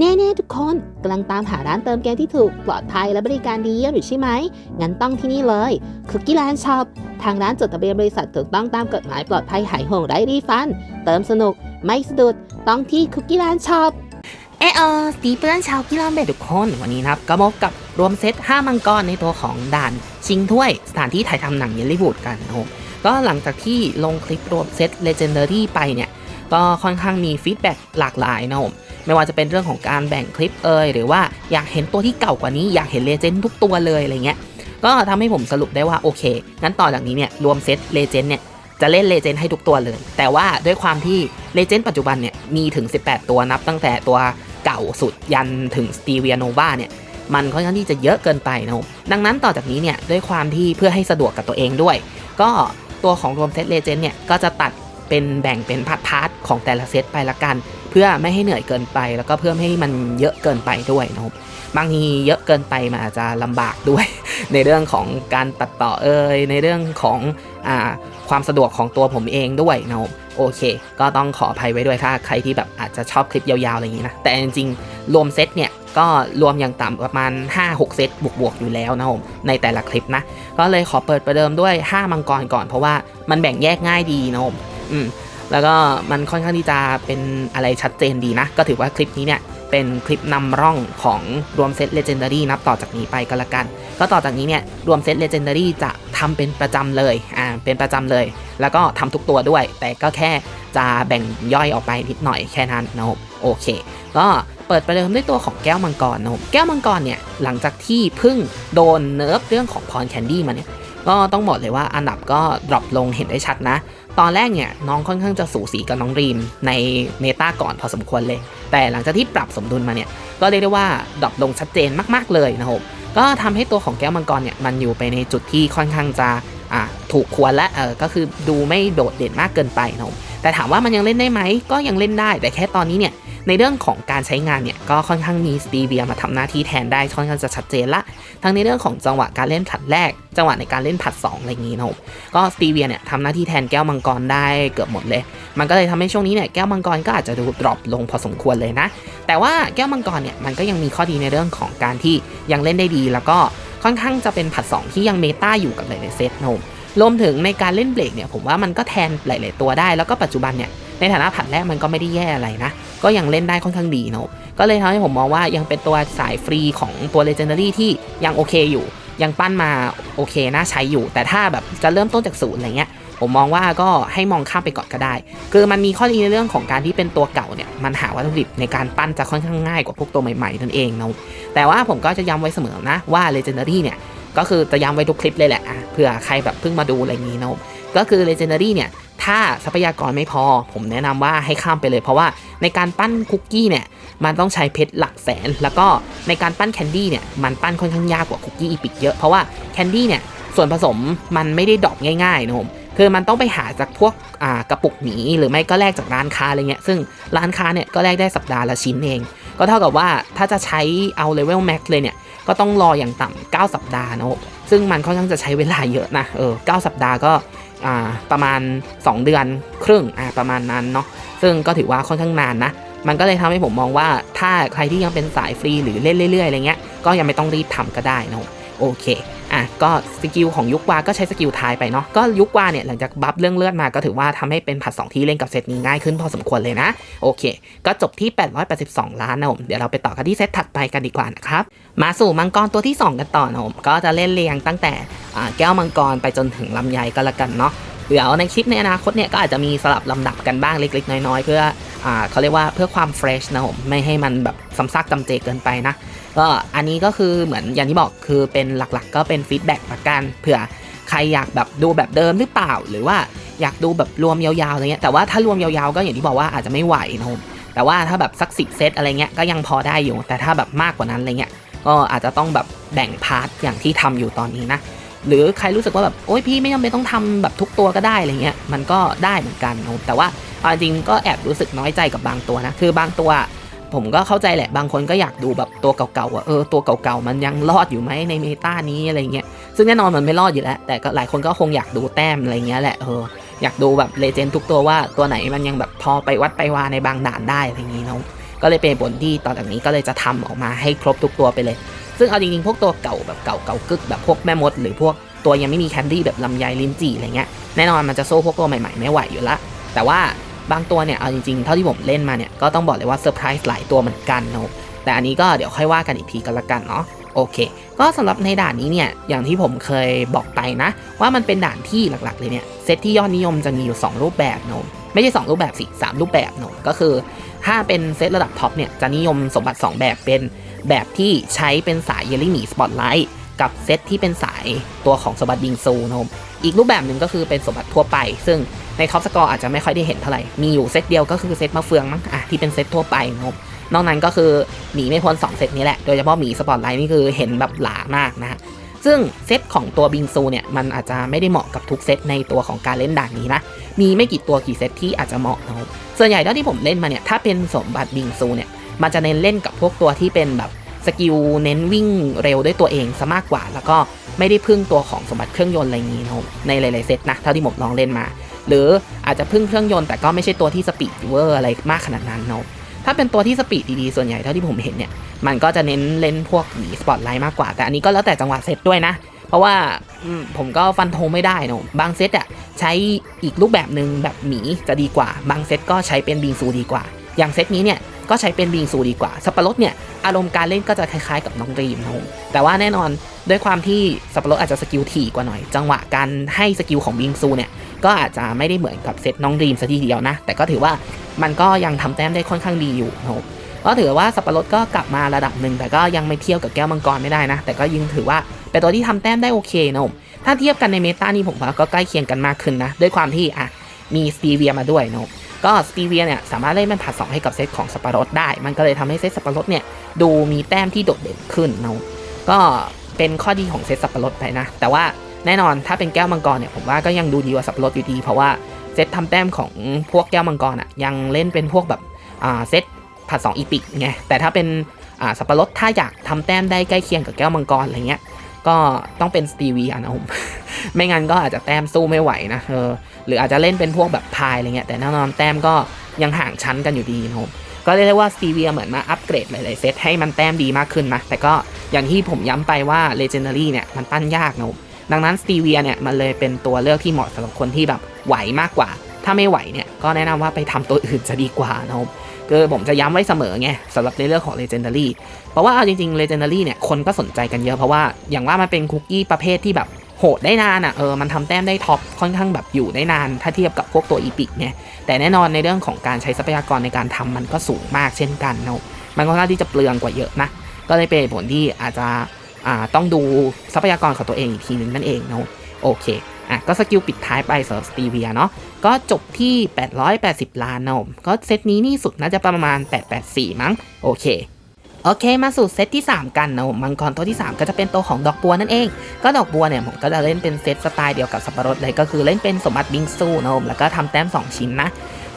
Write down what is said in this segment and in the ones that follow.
แน่ๆทุกคนกำลังตามหาร้านเติมเกมที่ถูกปลอดภัยและบริการดีเยี่ยมอยู่ใช่ไหม งั้นต้องที่นี่เลยคุกกี้แลนด์ช็อปทางร้านจดทะเบียนบริษัทถูกต้องตามกฎหมายปลอดภัยหายห่วงไร้รีฟัน เติมสนุก ไม่สะดุดต้องที่คุกกี้แลนด์ช็อปเออเออสตีเพื่อนชาวกีฬาเบทุกคนวันนี้นะครับก็พบกับรวมเซต 5 มังกรในตัวของด่านชิงถ้วย สถานที่ถ่ายทำหนังเยลลี่วูดกันนะครับก็หลังจากที่ลงคลิปรวมเซตเลเจนเดอรี่ไปเนี่ย ก็ค่อนข้างมีฟีดแบ็กหลากหลายนะครับ ไม่ว่าจะเป็นเรื่องของการแบ่งคลิปเอ่ยหรือว่าอยากเห็นตัวที่เก่ากว่านี้อยากเห็นเลเจนด์ทุกตัวเลยอะไรเงี้ยก็ทำให้ผมสรุปได้ว่าโอเคงั้นต่อจากนี้เนี่ยรวมเซตเลเจนด์เนี่ยจะเล่นเลเจนด์ให้ทุกตัวเลย แต่ว่าด้วยความที่เลเจนด์ปัจจุบันเนี่ยมีถึง 18 ตัวนับตั้งแต่ตัวเก่าสุดยันถึงสตีเวียโนวาเนี่ยมันค่อนข้างที่จะเยอะเกินไปนะครับดังนั้นต่อจากนี้เนี่ยด้วยความที่เพื่อให้สะดวกกับตัวเองด้วย ก็ตัวของรวมเซตเลเจนด์เนี่ยก็จะตัดเป็นแบ่งเป็นพาร์ทของแต่ละเซตไปละกัน พื่อไม่ให้เหนื่อยเกินไป แล้วก็เพื่อไม่ให้มันเยอะเกินไปด้วยนะครับบางทีเยอะเกินไปมันอาจจะลำบากด้วย ในเรื่องของการตัดต่อเอ่ยในเรื่องของอความสะดวกของตัวผมเองด้วยนะครับโอเค ก็ต้องขออภัยไว้ด้วยถ้าใครที่แบบอาจจะชอบคลิปยาวๆอะไรอย่างนี้นะแต่จริงๆรวมเซตเนี่ยก็รวมอย่างต่ำประมาณ 5-6 เซตบวกๆอยู่แล้วนะครับในแต่ละคลิปนะ ก็เลยขอเปิดประเดิมด้วย 5 มังกรก่อนเพราะว่ามันแบ่งแยกง่ายดีนะครับอืม แล้วก็มันค่อนข้างที่จะเป็นอะไรชัดเจนดีนะ ก็ถือว่าคลิปนี้เนี่ยเป็นคลิปนำร่องของรวมเซต Legendary นับต่อจากนี้ไปก็แล้วกัน ก็ต่อจากนี้เนี่ยรวมเซต Legendary จะทำเป็นประจำเลยอ่าเป็นประจำเลย แล้วก็ทำทุกตัวด้วย แต่ก็แค่จะแบ่งย่อยออกไปนิดหน่อยแค่นั้นนะครับโอเค ก็เปิดประเดิมด้วยตัวของแก้วมังกรนะครับแก้วมังกรเนี่ยหลังจากที่เพิ่งโดนเนิร์ฟเรื่องของพรแคนดี้มาเนี่ยก็ต้องบอกเลยว่าอันดับก็ดรอปลงเห็นได้ชัดนะ ตอนแรกเนี่ยน้องค่อนข้างจะสูสีกับน้องรีมในเมตาก่อนพอสมควรเลย แต่หลังจากที่ปรับสมดุลมาเนี่ยก็เรียกได้ว่าดรอปลงชัดเจนมากๆเลยนะครับก็ทำให้ตัวของแก้วมังกรเนี่ยมันอยู่ไปในจุดที่ค่อนข้างจะอะถูกควรและเออก็คือดูไม่โดดเด่นมากเกินไปนะครับแต่ถามว่ามันยังเล่นได้ไหมก็ยังเล่นได้แต่แค่ตอนนี้เนี่ย ในเรื่องของการใช้งานเนี่ยก็ค่อนข้างมีสตีเวียมาทำหน้าที่แทนได้ค่อนข้างจะชัดเจนละ ทั้งในเรื่องของจังหวะการเล่นผัดแรก จังหวะในการเล่นผัด2อะไรอย่างนี้นะครับก็สตีเวียเนี่ยทำหน้าที่แทนแก้วมังกรได้เกือบหมดเลย มันก็เลยทำให้ช่วงนี้เนี่ยแก้วมังกรก็อาจจะดูดรอปลงพอสมควรเลยนะ แต่ว่าแก้วมังกรเนี่ยมันก็ยังมีข้อดีในเรื่องของการที่ยังเล่นได้ดี แล้วก็ค่อนข้างจะเป็นผัด2ที่ยังเมตาอยู่กับหลายๆเซตนะครับ รวมถึงในการเล่นเบรกเนี่ยผมว่ามันก็แทนหลาย ๆ ตัวได้ แล้วก็ปัจจุบันเนี่ยในฐานะผัดแรกมันก็ไม่ได้แย่อะไรนะ ก็ยังเล่นได้ค่อนข้างดีเนาะก็เลยทำให้ผมมองว่ายังเป็นตัวสายฟรีของตัว Legendary ที่ยังโอเคอยู่ ยังปั้นมาโอเคน่าใช้อยู่ แต่ถ้าแบบจะเริ่มต้นจากศูนย์อะไรเงี้ยผมมองว่าก็ให้มองข้ามไปก่อนก็ได้ คือมันมีข้อดีในเรื่องของการที่เป็นตัวเก่าเนี่ยมันหาวัตถุดิบในการปั้นจะค่อนข้างง่ายกว่าพวกตัวใหม่ๆนั่นเองเนาะแต่ว่าผมก็จะย้ำไว้เสมอนะว่า Legendary เนี่ย ก็คือจะย้ำไว้ทุกคลิปเลยแหละเผื่อใครแบบเพิ่งมาดูอะไรอย่างนี้นะก็คือ Legendary เนี่ย ถ้าทรัพยากรไม่พอ ผมแนะนำว่าให้ข้ามไปเลย เพราะว่าในการปั้นคุกกี้เนี่ย มันต้องใช้เพชรหลักแสน แล้วก็ในการปั้นแคนดี้เนี่ย มันปั้นค่อนข้างยากกว่าคุกกี้อีพิกเยอะ เพราะว่าแคนดี้เนี่ย ส่วนผสมมันไม่ได้ดรอปง่ายๆนะผมคือมันต้องไปหาจากพวกกระปุกหมีหรือไม่ก็แลกจากร้านค้าอะไรเงี้ย ซึ่งร้านค้าเนี่ยก็แลกได้สัปดาห์ละชิ้นเอง ก็เท่ากับว่าถ้าจะใช้เอาเลเวลแม็กเลยเนี่ย ก็ต้องรออย่างต่ำ9สัปดาห์นะซึ่งมันค่อนข้างจะใช้เวลาเยอะนะเออ9สัปดาห์ก็ประมาณ 2 เดือนครึ่งประมาณนั้นเนาะซึ่งก็ถือว่าค่อนข้างนานนะมันก็เลยทำให้ผมมองว่าถ้าใครที่ยังเป็นสายฟรีหรือเล่นเรื่อยๆอะไรเงี้ยก็ยังไม่ต้องรีบทำก็ได้นะโอเค อะก็สกิลของยุควาก็ใช้สกิลทายไปเนาะก็ยุควาเนี่ยหลังจากบัฟเรื่องเลือดมาก็ถือว่าทำให้เป็นผัด2ที่เล่นกับเซตนี้ง่ายขึ้นพอสมควรเลยนะ โอเค ก็จบที่ 882 ล้านนะผมเดี๋ยวเราไปต่อกันที่เซตถัดไปกันดีกว่านะครับมาสู่มังกรตัวที่ 2 กันต่อนะผมก็จะเล่นเรียงตั้งแต่แก้วมังกรไปจนถึงลำไยก็แล้วกันเนาะเดี๋ยวในคลิปในอนาคตเนี่ยก็อาจจะมีสลับลำดับกันบ้างเล็ก ๆ น้อย ๆ เพื่ออเขาเรียกว่าเพื่อความเฟรชนะผมไม่ให้มันแบบซ้ำซากจำเจเกินไปนะ ก็อันนี้ก็คือเหมือนอย่างที่บอกคือเป็นหลักๆ ก็เป็นฟีดแบ็กละกันเผื่อใครอยากแบบดูแบบเดิมหรือเปล่า หรือว่าอยากดูแบบรวมยาวๆอะไรเงี้ยแต่ว่าถ้ารวมยาวๆก็อย่างที่บอกว่าอาจจะไม่ไหวนะผมแต่ว่าถ้าแบบสักสิบเซตอะไรเงี้ยก็ยังพอได้อยู่ แต่ถ้าแบบมากกว่านั้นอะไรเงี้ยก็อาจจะต้องแบบแบ่งพาร์ทอย่างที่ทำอยู่ตอนนี้นะหรือใครรู้สึกว่าแบบโอ๊ยพี่ไม่จำเป็นต้องทำแบบทุกตัวก็ได้อะไรเงี้ยมันก็ได้เหมือนกันนะแต่ว่าเอาจริงก็แอบรู้สึกน้อยใจกับบางตัวนะคือบางตัว ผมก็เข้าใจแหละบางคนก็อยากดูแบบตัวเก่าๆว่าเออตัวเก่าๆมันยังรอดอยู่ไหมในเมตานี้อะไรเงี้ยซึ่งแน่นอนมันไม่รอดอยู่แล้ว แต่ก็หลายคนก็คงอยากดูแต้มอะไรเงี้ยแหละเอออยากดูแบบเลเจนด์ทุกตัวว่าตัวไหนมันยังแบบพอไปวัดไปวาในบางด่านได้อะไรอย่างงี้เนาะก็เลยเป็นผลที่ตอนจากนี้ก็เลยจะทำออกมาให้ครบทุกตัวไปเลย ซึ่งเอาจริงๆพวกตัวเก่าแบบเก่าเก่ากึกแบบพวกแม่มด หรือพวกตัวยังไม่มีแคนดี้แบบลำไยลิ้นจี่อะไรเงี้ยแน่นอนมันจะสู้พวกตัวใหม่ๆไม่ไหวอยู่ละแต่ว่า บางตัวเนี่ยเอาจริงๆ เท่าที่ผมเล่นมาเนี่ยก็ต้องบอกเลยว่าเซอร์ไพรส์หลายตัวเหมือนกันเนาะแต่อันนี้ก็เดี๋ยวค่อยว่ากันอีกทีก็แล้วกันเนาะโอเค ก็สำหรับในด่านนี้เนี่ยอย่างที่ผมเคยบอกไปนะ ว่ามันเป็นด่านที่หลักๆเลยเนี่ยเซตที่ยอดนิยมจะมีอยู่ 2 รูปแบบเนาะไม่ใช่ 2 รูปแบบสิสามรูปแบบเนาะก็คือ ถ้าเป็นเซตระดับท็อปเนี่ยจะนิยมสมบัติ 2 แบบเป็นแบบที่ใช้เป็นสายเยลลี่หมีสปอตไลท์ กับเซตที่เป็นสายตัวของสมบัติบิงซูนะครับอีกรูปแบบหนึ่งก็คือเป็นสมบัติทั่วไป ซึ่งในท็อปสกอร์อาจจะไม่ค่อยได้เห็นเท่าไหร่ มีอยู่เซตเดียวก็คือเซตมะเฟืองมั้งอะที่เป็นเซตทั่วไปนะครับนอกนั้นก็คือหนีไม่พ้น2เซตนี้แหละ โดยเฉพาะหมีสปอตไลท์นี่คือเห็นแบบหลามากนะฮะซึ่งเซตของตัวบิงซูเนี่ยมันอาจจะไม่ได้เหมาะกับทุกเซตในตัวของการเล่นด่านนี้นะ มีไม่กี่ตัวกี่เซตที่อาจจะเหมาะนะครับส่วนใหญ่เท่าที่ผมเล่นมาเนี่ยถ้าเป็นสมบัติบิงซูเนี่ยมันจะเน้นเล่นกับพวกตัวที่เป็นแบบ สกิลเน้นวิ่งเร็วด้วยตัวเองซะมากกว่า แล้วก็ไม่ได้พึ่งตัวของสมบัติเครื่องยนต์อะไรงนี้นะครับในหลายๆเซตนะเท่าที่ผมลองเล่นมา หรืออาจจะพึ่งเครื่องยนต์แต่ก็ไม่ใช่ตัวที่สปีดเวอร์อะไรมากขนาดนั้นเนาะถ้าเป็นตัวที่สปีดดีๆส่วนใหญ่เท่าที่ผมเห็นเนี่ยมันก็จะเน้นเล่นพวกหนีสปอตไลท์มากกว่า แต่อันนี้ก็แล้วแต่จังหวะเซตด้วยนะ เพราะว่าผมก็ฟันธงไม่ได้เนะบางเซตอะใช้อีกรูปแบบหนึ่งแบบหมีจะดีกว่า บางเซตก็ใช้เป็นบิงซูดีกว่า อย่างเซตนี้เนี่ย ก็ใช้เป็นบิงซูดีกว่า สับปะรดเนี่ยอารมณ์การเล่นก็จะคล้ายๆกับน้องรีมนะผมแต่ว่าแน่นอนด้วยความที่สับปะรดอาจจะสกิลถี่กว่าหน่อย จังหวะการให้สกิลของบิงซูเนี่ยก็อาจจะไม่ได้เหมือนกับเซตน้องรีมซะทีเดียวนะ แต่ก็ถือว่ามันก็ยังทำแต้มได้ค่อนข้างดีอยู่นะครับก็ถือว่าสับปะรดก็กลับมาระดับหนึ่งแต่ก็ยังไม่เทียบกับแก้วมังกรไม่ได้นะ แต่ก็ยังถือว่าเป็นตัวที่ทำแต้มได้โอเคนะผมถ้าเทียบกันในเมตานี่ผมว่าก็ใกล้เคียงกันมากขึ้นนะ ด้วยความที่อะมีสตีเวียมาด้วยนะ ก็สตีเวียเนี่ยสามารถเล่นเป็นผัดสองให้กับเซตของสับปะรดได้ มันก็เลยทำให้เซตสับปะรดเนี่ยดูมีแต้มที่โดดเด่นขึ้นเนอะก็เป็นข้อดีของเซตสับปะรดไปนะ แต่ว่าแน่นอนถ้าเป็นแก้วมังกรเนี่ยผมว่าก็ยังดูดีกว่าสับปะรดอยู่ดี เพราะว่าเซตทำแต้มของพวกแก้วมังกรอะยังเล่นเป็นพวกแบบอ่าเซตผัดสองอีพิกไงแต่ถ้าเป็นอ่าสับปะรดถ้าอยากทำแต้มได้ใกล้เคียงกับแก้วมังกรอะไรเงี้ย ก็ต้องเป็นสตีวีอะนะผม ไม่งั้นก็อาจจะแต้มสู้ไม่ไหวนะเออหรืออาจจะเล่นเป็นพวกแบบพายอะไรเงี้ยแต่แน่นอนแต้มก็ยังห่างชั้นกันอยู่ดีนะผมก็เรียกได้ว่าสตีเวียเหมือนมาอัปเกรดหลายๆเซตให้มันแต้มดีมากขึ้นนะ แต่ก็อย่างที่ผมย้ำไปว่า Legendary เนี่ยมันปั้นยากนะผมดังนั้นสตีเวียเนี่ยมันเลยเป็นตัวเลือกที่เหมาะสำหรับคนที่แบบไหวมากกว่า ถ้าไม่ไหวเนี่ยก็แนะนำว่าไปทำตัวอื่นจะดีกว่านะผม คือผมจะย้ำไว้เสมอไงสำหรับในเรื่องของ Legendary เพราะว่าเอาจริงๆ Legendary เนี่ยคนก็สนใจกันเยอะเพราะว่าอย่างว่ามันเป็นคุกกี้ประเภทที่แบบโหดได้นานอะเออมันทำแต้มได้ท็อปค่อนข้างแบบอยู่ได้นาน ถ้าเทียบกับพวกตัวอีพิกเนี่ยแต่แน่นอนในเรื่องของการใช้ทรัพยากรในการทำมันก็สูงมากเช่นกันเนาะมันค่อนข้างที่จะเปลืองกว่าเยอะนะ ก็เลยเป็นผลที่อาจจะอ่าต้องดูทรัพยากรของตัวเองอีกทีนึงนั่นเองเนาะโอเค อะก็สกิลปิดท้ายไปสำหรับสตีเวียเนาะก็จบที่ 880 ล้านนะผมก็เซตนี้นี่สุดน่าจะประมาณ 884 มั้ง โอเคโอเคมาสู่เซตที่ 3 กันนะผมมังกรตัวที่ 3 ก็จะเป็นตัวของดอกบัวนั่นเอง ก็ดอกบัวเนี่ยผมก็จะเล่นเป็นเซตสไตล์เดียวกับสับปะรดเลยก็คือเล่นเป็นสมบัติบิงซูนะผมแล้วก็ทำแต้ม 2 ชิ้นนะ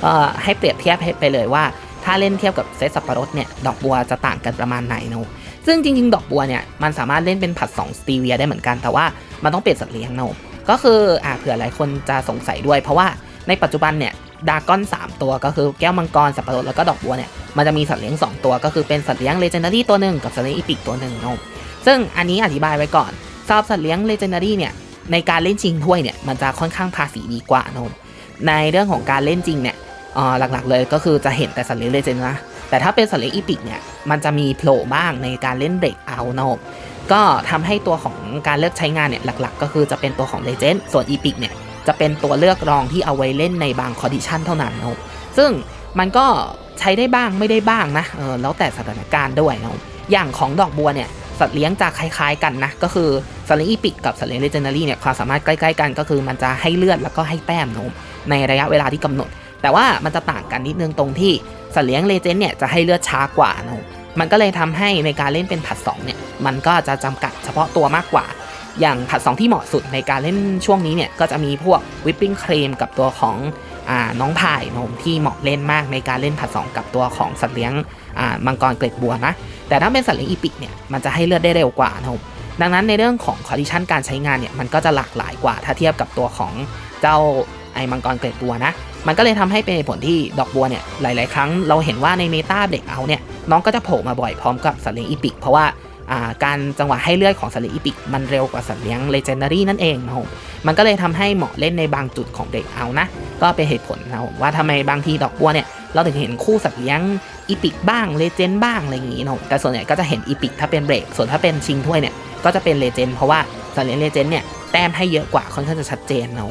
เอ่อให้เปรียบเทียบไปเลยว่า ถ้าเล่นเทียบกับเซตสับปะรดเนี่ยดอกบัวจะต่างกันประมาณไหนนะผมซึ่งจริง ๆ ดอกบัวเนี่ยมันสามารถเล่นเป็นผัด2สตีเวียได้เหมือนกันแต่ว่ามันต้องเปลี่ยนสัตว์เลี้ยงนะผม ก็คืออ่าเผื่อหลายคนจะสงสัยด้วย เพราะว่าในปัจจุบันเนี่ยดากอน3 ตัวก็คือแก้วมังกรสับปะรดแล้วก็ดอกบัวเนี่ยมันจะมีสัตว์เลี้ยง 2 ตัวก็คือเป็นสัตว์เลี้ยงเลเจนดารี่ตัวหนึ่งกับสัตว์เลี้ยงอีพิกตัวหนึ่งนอะซึ่งอันนี้อธิบายไว้ก่อนสำหรับสัตว์เลี้ยงเลเจนดารี่เนี่ยในการเล่นจริงถ้วยเนี่ยมันจะค่อนข้างภาษีดีกว่านอะในเรื่องของการเล่นจริงเนี่ยหลักๆเลยก็คือจะเห็นแต่สัตว์เลี้ยงเลเจนนะแต่ถ้าเป็นสัตว์เลี้ยงอีพิกเนี่ยมันจะมีโผล่บ้างในการเล่นเบรกเอานะ ก็ทำให้ตัวของการเลือกใช้งานเนี่ยหลักๆ ก็คือจะเป็นตัวของเลเจนส่วนอีพิกเนี่ยจะเป็นตัวเลือกรองที่เอาไว้เล่นในบางคอดิชันเท่านั้นนะครับซึ่งมันก็ใช้ได้บ้างไม่ได้บ้างนะเออแล้วแต่สถานการณ์ด้วยนะครับอย่างของดอกบัวเนี่ยสัตว์เลี้ยงจะคล้ายๆกันนะก็คือสัตว์เลี้ยงอีพิกกับสัตว์เลี้ยงเลเจนดารี่เนี่ยความสามารถใกล้ๆกันก็คือมันจะให้เลือดแล้วก็ให้แต้มนะในระยะเวลาที่กำหนด แต่ว่ามันจะต่างกันนิดนึงตรงที่สัตว์เลี้ยงเลเจนเนี่ยจะให้เลือดช้ากว่านะครับ มันก็เลยทำให้ในการเล่นเป็นผัดสองเนี่ยมันก็จะจำกัดเฉพาะตัวมากกว่า อย่างผัดสองที่เหมาะสุดในการเล่นช่วงนี้เนี่ยก็จะมีพวกวิปปิ้งครีมกับตัวของอน้องพายนมที่เหมาะเล่นมากในการเล่นผัดสองกับตัวของสัตว์เลี้ยงมังกรเกล็ดบัวนะแต่ถ้าเป็นสัตว์เลี้ยงอีพิกเนี่ยมันจะให้เลือดได้เร็วกว่านะครับดังนั้นในเรื่องของคอนดิชันการใช้งานเนี่ยมันก็จะหลากหลายกว่าถ้าเทียบกับตัวของเจ้าไอ้มังกรเกล็ดบัวนะมันก็เลยทำให้เป็นผลที่ดอกบัวเนี่ยหลาย ๆ ครั้งเราเห็นว่าในเมตาเด็กเอาเนี่ย น้องก็จะโผล่มาบ่อยพร้อมกับสัตว์เลี้ยงอีพิกเพราะว่าการจังหวะให้เลือดของสัตว์เลี้ยงอีพิกมันเร็วกว่าสัตว์เลี้ยงเลเจนดารี่นั่นเองนะครับมันก็เลยทำให้เหมาะเล่นในบางจุดของเด็กเอานะ ก็เป็นเหตุผลนะครับว่าทำไมบางทีดอกบัวเนี่ยเราถึงเห็นคู่สัตว์เลี้ยงอีพิกบ้างเลเจนบ้างอะไรอย่างงี้เนาะแต่ส่วนใหญ่ก็จะเห็นอีพิกถ้าเป็นเบรกส่วนถ้าเป็นชิงถ้วยเนี่ยก็จะเป็นเลเจนเพราะว่าสัตว์เลี้ยงเลเจนเนี่ยแต้มให้เยอะกว่าค่อนข้างจะชัดเจนนะ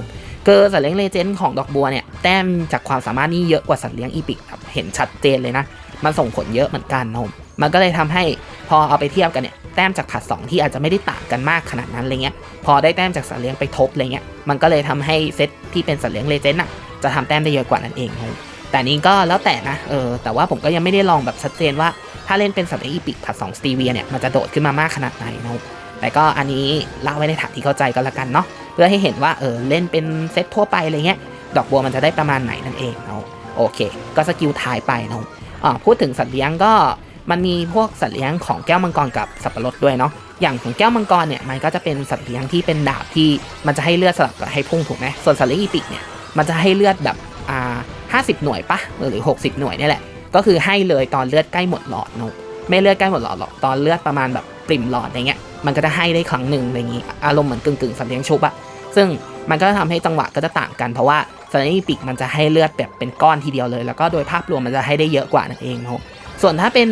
เกอร์สัตว์เลี้ยงเลเจนด์ของดอกบัวเนี่ยแต้มจากความสามารถนี่เยอะกว่าสัตว์เลี้ยงอีพิกครับเห็นชัดเจนเลยนะ มันส่งผลเยอะเหมือนกันนะผมมันก็เลยทำให้พอเอาไปเทียบกันเนี่ยแต้มจากผัดสองที่อาจจะไม่ได้ต่างกันมากขนาดนั้นอะไรเงี้ยพอได้แต้มจากสัตว์เลี้ยงไปทบอะไรเงี้ยมันก็เลยทำให้เซตที่เป็นสัตว์เลี้ยงเลเจนด์อะจะทำแต้มได้เยอะกว่านั่นเองครับแต่นี้ก็แล้วแต่นะเออแต่ว่าผมก็ยังไม่ได้ลองแบบชัดเจนว่าถ้าเล่นเป็นสัตว์เลี้ยงอีพิกผัดสองสตีเวียเนี่ยมันจะโดดขึ้นมามากขนาดไหนนะแต่ก็อันนี้เล่าไว้ในฐานที่เข้าใจก็แล้วกันเนาะเพื่อให้เห็นว่าเออเล่นเป็นเซตทั่วไปอะไรเงี้ยดอกบัวมันจะได้ประมาณไหนนั่นเองเนาะโอเค ก็สกิลทายไปเนาะอ่า พูดถึงสัตว์เลี้ยงก็มันมีพวกสัตว์เลี้ยงของแก้วมังกรกับสับปะรดด้วยเนาะอย่างของแก้วมังกรเนี่ยมันก็จะเป็นสัตว์เลี้ยงที่เป็นดาบที่มันจะให้เลือดสลับกับให้พุ่งถูกไหมส่วนสัตว์เลี้ยงอีปิกเนี่ยมันจะให้เลือดแบบอ่าห้าสิบหน่วยปะหรือ 60 หน่วยนี่แหละ ก็คือให้เลยตอนเลือดใกล้หมดหลอดนาะไม่เลือดใกล้หมดหลอดหรอกตอนเลือดประมาณแบบปริ่มหลอดอะไรเงี้ยมันก็จะให้ได้ครั้งหนึ่งอะไรอย่างงี้อารมณ์เหมือนกึ่งกึ่งๆสัตว์เลี้ยงชุบอะซึ่ง มันก็ทำให้จังหวะก็จะต่างกัน เพราะว่าสัตว์อีปิกมันจะให้เลือดแบบเป็นก้อนทีเดียวเลย แล้วก็โดยภาพรวมมันจะให้ได้เยอะกว่านั่นเองนะครับส่วนถ้าเป็น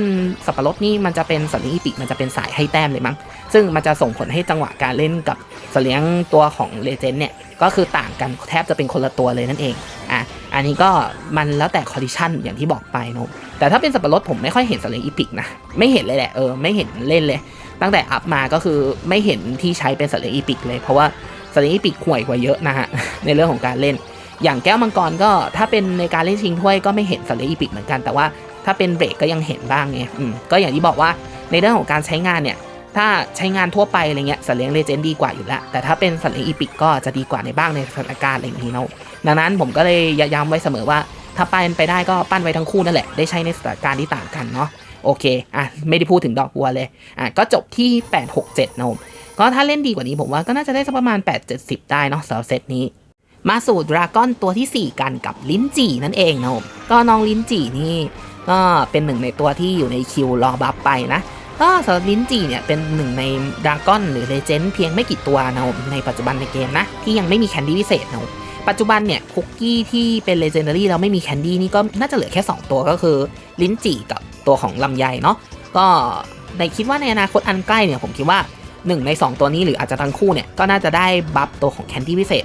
สับปะรดนี่มันจะเป็นสัตว์เลี้ยงอีปิกมันจะเป็นสายให้แต้มเลยมั้ง ซึ่งมันจะส่งผลให้จังหวะการเล่นกับสัตว์เลี้ยงตัวของเลเจนด์เนี่ย ก็คือต่างกันแทบจะเป็นคนละตัวเลยนั่นเอง อะ อันนี้ก็มันแล้วแต่คอดิชันอย่างที่บอกไปนะแต่ถ้าเป็นสับปะรดผมไม่ค่อยเห็นสัตว์เลี้ยงอีปิกนะ ไม่เห็นเลยแหละ เออ ไม่เห็นเล่นเลย ตั้งแต่อัพมาก็คือไม่เห็นที่ใช้เป็นสัตว์เลี้ยงอีปิกเลย เพราะว่า สตรีปีกห่วยกว่าเยอะนะฮะในเรื่องของการเล่น อย่างแก้วมังกรก็ถ้าเป็นในการเล่นชิงถ้วยก็ไม่เห็นสตรีปีกเหมือนกันแต่ว่าถ้าเป็นเบรกก็ยังเห็นบ้างไงก็อย่างที่บอกว่าในเรื่องของการใช้งานเนี่ยถ้าใช้งานทั่วไปอะไรเงี้ยสัตว์เลี้ยงเลเจนด์ดีกว่าอยู่แล้ว แต่ถ้าเป็นสัตว์เลี้ยงอีพิกก็จะดีกว่าในบ้างในสถานการณ์อะไรอย่างนี้เนาะดังนั้นผมก็เลยย้ำไว้เสมอว่า ถ้าปั้นไปได้ก็ปั้นไว้ทั้งคู่นั่นแหละ ได้ใช้ในสถานการณ์ที่ต่างกันเนาะโอเคอะไม่ได้พูดถึงดอกบัวเลยอะก็จบที่ 867นะผม ก็ถ้าเล่นดีกว่านี้ผมว่าก็น่าจะได้สักประมาณ 8-70 ได้เนาะสำหรับเซตนี้ มาสู่ดราก้อนตัวทีสี่ 4 กันกับลิ้นจี่นั่นเองนะผมก็น้องลิ้นจี่นี่ก็เป็นหนึ่งในตัวที่อยู่ในคิวรอบัฟไปนะก็สำหรับลิ้นจี่เนี่ยเป็นหนึ่งในดราก้อนหรือเลเจนด์เพียงไม่กี่ตัวนะผมในปัจจุบันในเกมนะ ที่ยังไม่มีแคนดี้พิเศษนะผมปัจจุบันเนี่ยคุกกี้ที่เป็นเลเจนดารี่แล้วไม่มีแคนดี้นี่ก็น่าจะเหลือแค่ 2 ตัวก็คือ ลิ้นจี่กับตัวของลำไยเนาะก็ในคิดว่าในอนาคตอันใกล้เนี่ยผมคิดว่า หนึ่งใน 2 ตัวนี้หรืออาจจะทั้งคู่เนี่ยก็น่าจะได้บัฟตัวของแคนดี้พิเศษ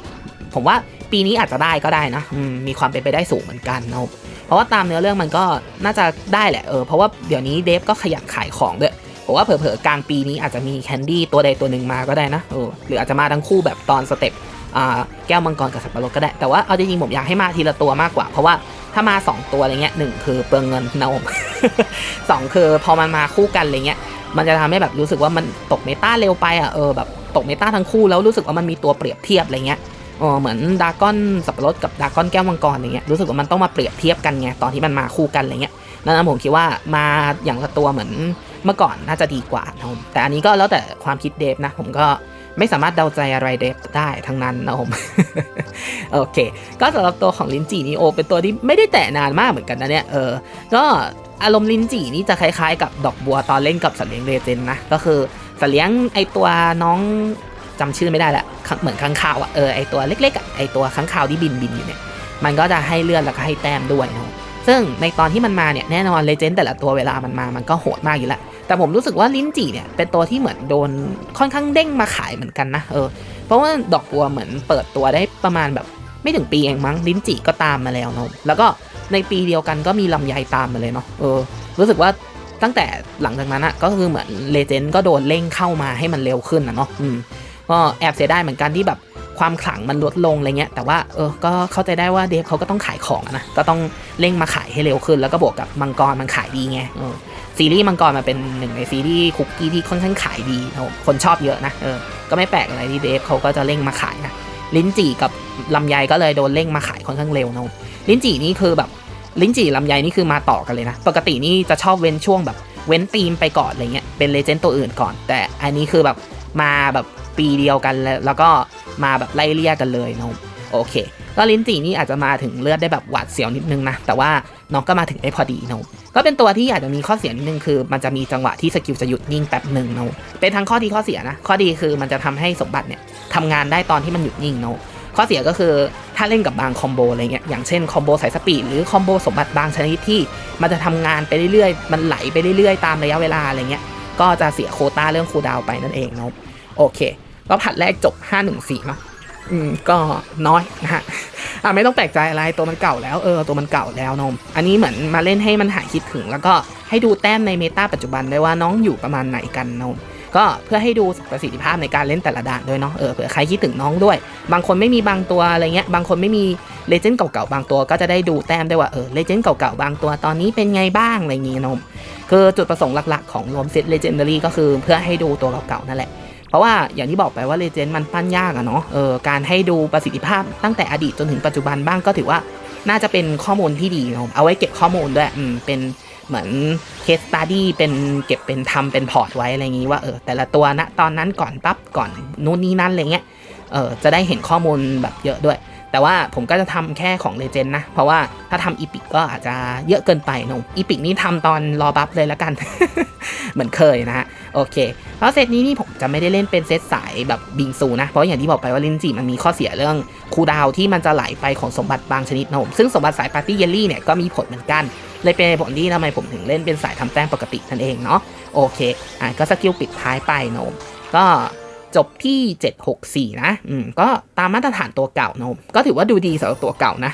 ผมว่าปีนี้อาจจะได้ก็ได้นะมีความเป็นไปได้สูงเหมือนกันนะครับเพราะว่าตามเนื้อเรื่องมันก็น่าจะได้แหละเออเพราะว่าเดี๋ยวนี้เดฟก็ขยันขายของด้วยผมว่าเผลอๆกลางปีนี้อาจจะมีแคนดี้ตัวใดตัวหนึ่งมาก็ได้นะเออหรืออาจจะมาทั้งคู่แบบตอนสเต็ปอ่าแก้วมังกรกับสับปะรดก็ได้ แต่ว่าเอาจริงๆผมอยากให้มาทีละตัวมากกว่า เพราะว่าถ้ามาสองตัวอะไรเงี้ยหนึ่งคือเปลืองเงินนะผมสองคือพอมันมาคู่กันอะไรเงี้ย มันจะทำให้แบบรู้สึกว่ามันตกเมตาเร็วไปอะเออแบบตกเมตาทั้งคู่แล้วรู้สึกว่ามันมีตัวเปรียบเทียบอะไรเงี้ยเออเหมือนดากอนสับปะรดกับดากอนแก้วมังกรอะไรเงี้ยรู้สึกว่ามันต้องมาเปรียบเทียบกันไงตอนที่มันมาคู่กันอะไรเงี้ยดังนั้นผมคิดว่ามาอย่างละตัวเหมือนเมื่อก่อนน่าจะดีกว่านะแต่อันนี้ก็แล้วแต่ความคิดเดฟนะผมก็ ไม่สามารถเดาใจอะไรเดฟได้ทั้งนั้นนะผมโอเค ก็สำหรับตัวของลินจีนีโอ เป็นตัวที่ไม่ได้แตะนานมากเหมือนกันนะเนี่ยเออก็อารมณ์ลินจีนี่จะคล้ายๆ กับดอกบัวตอนเล่นกับสัตว์เลี้ยงเรเจนนะก็คือสัตว์เลี้ยงไอตัวน้องจำชื่อไม่ได้ละเหมือนค้างคาวอะเออไอตัวเล็กๆอะไอตัวค้างคาวที่บินบินอยู่เนี่ยมันก็จะให้เลือดแล้วก็ให้แต้มด้วยนะซึ่งในตอนที่มันมาเนี่ยแน่นอนเลเจนด์แต่ละตัวเวลามันมามันก็โหดมากอยู่แล้ว แต่ผมรู้สึกว่าลิ้นจี่เนี่ยเป็นตัวที่เหมือนโดนค่อนข้างเด้งมาขายเหมือนกันนะเออเพราะว่าดอกบัวเหมือนเปิดตัวได้ประมาณแบบไม่ถึงปีเองมั้งลิ้นจี่ก็ตามมาแล้วเนาะแล้วก็ในปีเดียวกันก็มีลำไยตามมาเลยเนาะเออ รู้สึกว่าตั้งแต่หลังจากนั้นอะก็คือเหมือนเลเจนด์ก็โดนเร่งเข้ามาให้มันเร็วขึ้นนะเนาะอืมก็แอบเสียดายเหมือนกันที่แบบความขลังมันลดลงอะไรเงี้ย แต่ว่าเออ ก็เข้าใจได้ว่าเดฟเขาก็ต้องขายของนะ ก็ต้องเร่งมาขายให้เร็วขึ้น แล้วก็บวกกับมังกรมันขายดีไง เออ ซีรีส์มังกรมันเป็นหนึ่งในซีรีส์คุกกี้ที่ค่อนข้างขายดีนะคนชอบเยอะนะเออก็ไม่แปลกอะไรที่เดฟเขาก็จะเร่งมาขายนะลิ้นจี่กับลำไยก็เลยโดนเร่งมาขายค่อนข้างเร็วนะลิ้นจี่นี่คือแบบลิ้นจี่ลำไยนี่คือมาต่อกันเลยนะ ปกตินี่จะชอบเว้นช่วงแบบเว้นธีมไปก่อนอะไรเงี้ยเป็นเลเจนด์ตัวอื่นก่อน แต่อันนี้คือแบบมาแบบปีเดียวกันแล้วแล้วก็มาแบบไล่เลี่ยกันเลยนะโอเค ก็ลิ้นจี่นี่อาจจะมาถึงเลือดได้แบบหวาดเสียวนิดนึงนะ แต่ว่าน้องก็มาถึงได้พอดีเนาะก็เป็นตัวที่อาจจะมีข้อเสียนิดนึงคือ มันจะมีจังหวะที่สกิลจะหยุดนิ่งแป๊บหนึ่งเนาะเป็นทั้งข้อดีข้อเสียนะ ข้อดีคือมันจะทำให้สมบัติเนี่ยทำงานได้ตอนที่มันหยุดนิ่งเนาะข้อเสียก็คือถ้าเล่นกับบางคอมโบอะไรเงี้ยอย่างเช่นคอมโบสายสปีดหรือคอมโบสมบัติบางชนิดที่มันจะทำงานไปเรื่อยๆ มันไหลไปเรื่อยๆ ตามระยะเวลาอะไรเงี้ยก็จะเสียโคต้าเรื่องคูดาวไปนั่นเองเนาะโอเค ก็ผัดแรกจบ 514เนาะ อืมก็น้อยนะฮะอะไม่ต้องแปลกใจอะไรตัวมันเก่าแล้วเออตัวมันเก่าแล้วนม อันนี้เหมือนมาเล่นให้มันหายคิดถึง แล้วก็ให้ดูแต้มในเมตาปัจจุบันด้วยว่าน้องอยู่ประมาณไหนกันนม ก็เพื่อให้ดูประสิทธิภาพในการเล่นแต่ละด่านด้วยเนาะเออเผื่อใครคิดถึงน้องด้วย บางคนไม่มีบางตัวอะไรเงี้ยบางคนไม่มีเลเจนด์เก่าๆบางตัวก็จะได้ดูแต้มได้ว่าเออเลเจนด์เก่าๆบางตัวตอนนี้เป็นไงบ้างอะไรอย่างงี้นมคือจุดประสงค์หลักๆของรวมเซตเลเจนดารี่ก็คือเพื่อให้ดูตัวเก่าๆนั่นแหละ เพราะว่าอย่างที่บอกไปว่าเลเจนด์มันปั้นยากอะเนาะเออการให้ดูประสิทธิภาพตั้งแต่อดีตจนถึงปัจจุบันบ้างก็ถือว่าน่าจะเป็นข้อมูลที่ดีเนาะเอาไว้เก็บข้อมูลด้วยอืมเป็นเหมือนเคสตัดดี้เป็นเก็บเป็นทำเป็นพอร์ตไว้อะไรอย่างงี้ว่าเออแต่ละตัวณตอนนั้นก่อนปั๊บก่อนนู่นนี่นั่นอะไรเงี้ยเออจะได้เห็นข้อมูลแบบเยอะด้วย แต่ว่าผมก็จะทำแค่ของเลเจนด์นะ เพราะว่าถ้าทำอีพิกก็อาจจะเยอะเกินไปเนอะอีพิกนี่ทำตอนรอบัฟเลยล้วกัน เหมือนเคยนะฮะโอเค แล้วเซตนี้นี่ผมจะไม่ได้เล่นเป็นเซตสายแบบบิงซูนะ เพราะอย่างที่บอกไปว่าลินจีมันมีข้อเสียเรื่องคูลดาวที่มันจะไหลไปของสมบัติบางชนิดนะผมซึ่งสมบัติสายปาร์ตี้เยลลี่เนี่ยก็มีผลเหมือนกันเลยเป็นผลที่ทำไมผมถึงเล่นเป็นสายทำแต้มปกตินั่นเองเนาะโอเคอะก็สกิลปิดท้ายไปนะผมก็จบที่ 764 นะ อืม ก็ตามมาตรฐานตัวเก่านะผมก็ถือว่าดูดีสำหรับตัวเก่านะ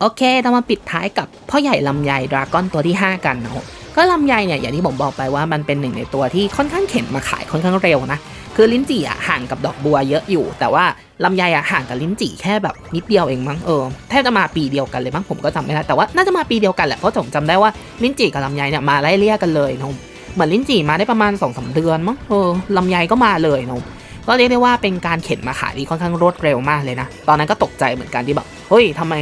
โอเคเรามาปิดท้ายกับพ่อใหญ่ลำไยดราก้อนตัวที่ 5 กันนะ ก็ลำไยเนี่ยอย่างที่ผมบอกไปว่ามันเป็นหนึ่งในตัวที่ค่อนข้างเข็นมาขายค่อนข้างเร็วนะคือลิ้นจี่อะห่างกับดอกบัวเยอะอยู่ แต่ว่าลำไยอะห่างกับลิ้นจี่แค่แบบนิดเดียวเองมั้งเออแทบจะมาปีเดียวกันเลยมั้งผมก็จำไม่ได้แต่ว่าน่าจะมาปีเดียวกันแหละเพราะผมจำได้ว่าลิ้นจี่กับลำไยเนี่ยมาไล่เลี่ยกันเลยนะผมเหมือนลิ้นจี่มาได้ประมาณ2อสเดือนมั้งเออลำไยก็มาเลยนะผมก็เรียกได้ว่าเป็นการเข็นมาขายที่ค่อนข้างรวดเร็วมากเลยนะ ตอนนั้นก็ตกใจเหมือนกันที่แบบ เฮ้ยทำไม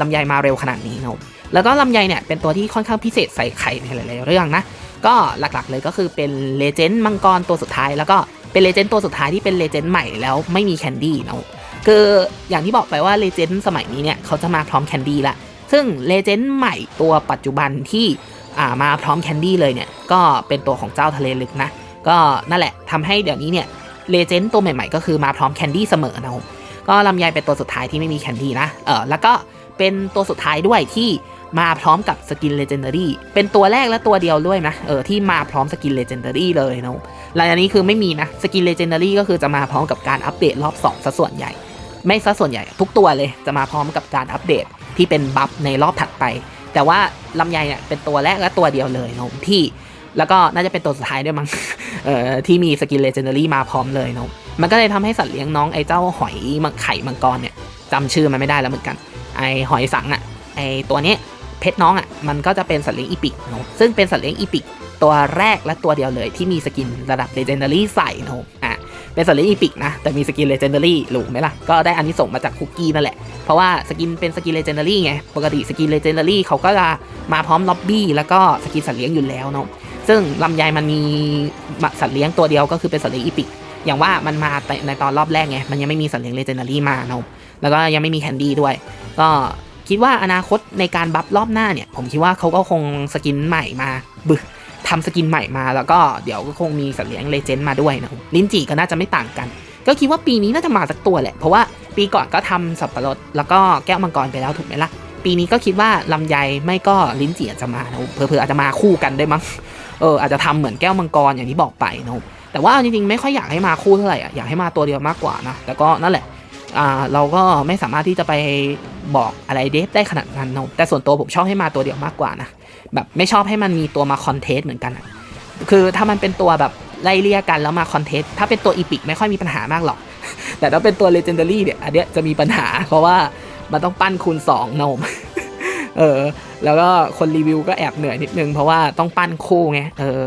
ลำไยมาเร็วขนาดนี้นะ แล้วก็ลำไยเนี่ยเป็นตัวที่ค่อนข้างพิเศษใส่ไข่ในหลายๆเรื่องนะ ก็หลักๆเลยก็คือเป็นเลเจนด์มังกรตัวสุดท้าย แล้วก็เป็นเลเจนด์ตัวสุดท้ายที่เป็นเลเจนด์ใหม่แล้วไม่มีแคนดี้เนาะคืออย่างที่บอกไปว่าเลเจนด์สมัยนี้เนี่ยเขาจะมาพร้อมแคนดี้ละซึ่งเลเจนด์ใหม่ตัวปัจจุบันที่มาพร้อมแคนดี้เลยเนี่ยก็เป็นตัวของเจ้าทะเลลึกนะ ก็นั่นแหละทำให้เดี๋ยวนี้เนี่ยเลเจนด์ตัวใหม่ๆ ก็คือมาพร้อมแคนดี้เสมอนะก็ลำไยเป็นตัวสุดท้ายที่ไม่มีแคนดี้นะเออแล้วก็ เป็นตัวสุดท้ายด้วยที่มาพร้อมกับสกินเลเจนดารี่เป็นตัวแรกและตัวเดียวด้วยนะเออที่มาพร้อมสกินเลเจนดารี่เลยนะหลังจากนี้คือไม่มีนะสกินเลเจนดารี่ก็คือจะมาพร้อมกับการอัปเดตรอบ2ซะส่วนใหญ่ ไม่ซะส่วนใหญ่ทุกตัวเลยจะมาพร้อมกับการอัปเดตที่เป็นบัฟในรอบถัดไป แต่ว่าลำไยเนี่ยเป็นตัวแรกและตัวเดียวเลยนะที่แล้วก็น่าจะเป็นตัวสุดท้ายด้วยมั้งเอ่อที่มีสกินเลเจนดารี่มาพร้อมเลยนะมันก็เลยทำให้สัตว์เลี้ยงน้องไอ้เจ้าหอยมังไข่มังกรเนี่ยจำชื่อมันไม่ได้แล้วเหมือนกัน ไอหอยสังอะไอตัวนี้เพชรน้องอะมันก็จะเป็นสัตว์เลี้ยงอีพิกนะซึ่งเป็นสัตว์เลี้ยงอีพิกตัวแรกและตัวเดียวเลยที่มีสกินระดับเลเจนดารี่ใส่เนะอะเป็นสัตว์เลี้ยงอีพิกนะ แต่มีสกินเลเจนดารี่รู้ไหมล่ะ ก็ได้อันนี้ส่งมาจากคุกกี้นั่นแหละ เพราะว่าสกินเป็นสกินเลเจนดารี่ไง ปกติสกินเลเจนดารี่เขาก็จะมาพร้อมล็อบบี้แล้วก็สกินสัตว์เลี้ยงอยู่แล้วเนอะซึ่งลำไยมันมีสัตว์เลี้ยงตัวเดียวก็คือเป็นสัตว์เลี้ยงอีพิกอย่างว่ามันมาในตอนรอบแรกไงมันยังไม่มีสัตว์เลี้ยงเลเจนดารี่มาเนอะ แล้วก็ยังไม่มีแคนดี้ด้วย ก็คิดว่าอนาคตในการบัฟรอบหน้าเนี่ย ผมคิดว่าเขาก็คงสกินใหม่มาบึทำสกินใหม่มาแล้วก็เดี๋ยวก็คงมีสัตว์เลี้ยงเลเจนด์มาด้วยนะลิ้นจี่ก็น่าจะไม่ต่างกัน ก็คิดว่าปีนี้น่าจะมาสักตัวแหละ เพราะว่าปีก่อนก็ทำสับปะรดแล้วก็แก้วมังกรไปแล้วถูกไหมล่ะปีนี้ก็คิดว่าลำไยไม่ก็ลิ้นจี่อาจจะมานะเผื่อๆอาจจะมาคู่กันได้มั้งเอออาจจะทำเหมือนแก้วมังกรอย่างที่บอกไปนะแต่ว่าจริงๆไม่ค่อยอยากให้มาคู่เท่าไหร่อะอยากให้มาตัวเดียวมากกว่านะแต่ก็นั่นแหละ เราก็ไม่สามารถที่จะไปบอกอะไรเดฟได้ขนาดนั้นนะแต่ส่วนตัวผมชอบให้มาตัวเดียวมากกว่านะแบบไม่ชอบให้มันมีตัวมาคอนเทสเหมือนกันอะคือถ้ามันเป็นตัวแบบไล่เลี่ยกันแล้วมาคอนเทสถ้าเป็นตัวอีพิกไม่ค่อยมีปัญหามากหรอก แต่ถ้าเป็นตัวเลเจนดารี่เนี่ยอันเนี้ยจะมีปัญหา เพราะว่ามันต้องปั้นคูณ2นมเออแล้วก็คนรีวิวก็แอบเหนื่อยนิดนึงเพราะว่าต้องปั้นคู่ไงเออ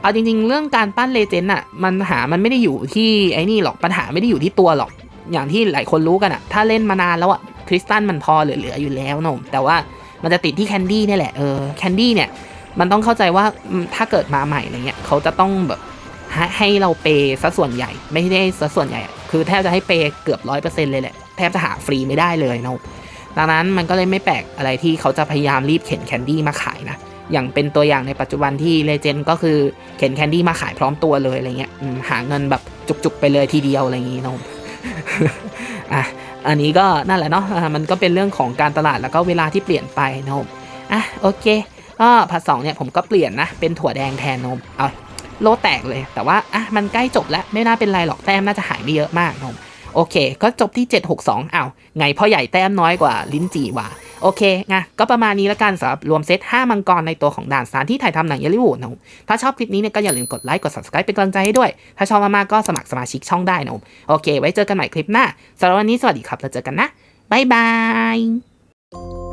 เอาจริง ๆ เรื่องการปั้นเลเจนด์อะมันหามันไม่ได้อยู่ที่ไอ้นี่หรอกปัญหาไม่ได้อยู่ที่ตัวหรอก อย่างที่หลายคนรู้กันอะถ้าเล่นมานานแล้วอะคริสตัลมันพอเหลือๆอยู่แล้วนอะแต่ว่ามันจะติดที่แคนดี้นี่แหละเออแคนดี้เนี่ยมันต้องเข้าใจว่าถ้าเกิดมาใหม่อะไรเงี้ยเขาจะต้องแบบให้เราเปย์ซะส่วนใหญ่ ไม่ได้ซะส่วนใหญ่ คือแทบจะให้เปย์เกือบร้อยเปอร์เซ็นต์เลยแหละ แทบจะหาฟรีไม่ได้เลยนะดังนั้นมันก็เลยไม่แปลกอะไรที่เขาจะพยายามรีบเข็นแคนดี้มาขายนะ อย่างเป็นตัวอย่างในปัจจุบันที่เลเจนด์ก็คือเข็นแคนดี้มาขายพร้อมตัวเลยอะไรเงี้ยหาเงินแบบจุกๆไปเลยทีเดียวอะไรอย่างงี้นะ อะอันนี้ก็นั่นแหละเนาะมันก็เป็นเรื่องของการตลาดแล้วก็เวลาที่เปลี่ยนไปนะครับอะโอเคก็ผัดสองเนี่ยผมก็เปลี่ยนนะ เป็นถั่วแดงแทนนมเอาโลแตกเลย แต่ว่าอะมันใกล้จบแล้วไม่น่าเป็นไรหรอกแต้มน่าจะหายไม่เยอะมากนมโอเค ก็จบที่ 762อ้าวไงพ่อใหญ่แต้มน้อยกว่าลิ้นจีว่ะ โอเคไงก็ประมาณนี้แล้วกันสำหรับรวมเซต 5 มังกรในตัวของด่านสถานที่ถ่ายทำหนังยอลลีวูดนะครับถ้าชอบคลิปนี้เนี่ยก็อย่าลืมกดไลค์กด subscribe เป็นกำลังใจให้ด้วย ถ้าชอบมากๆก็สมัครสมาชิกช่องได้นะครับโอเค ไว้เจอกันใหม่คลิปหน้าสำหรับวันนี้สวัสดีครับแล้วเจอกันนะบ๊ายบาย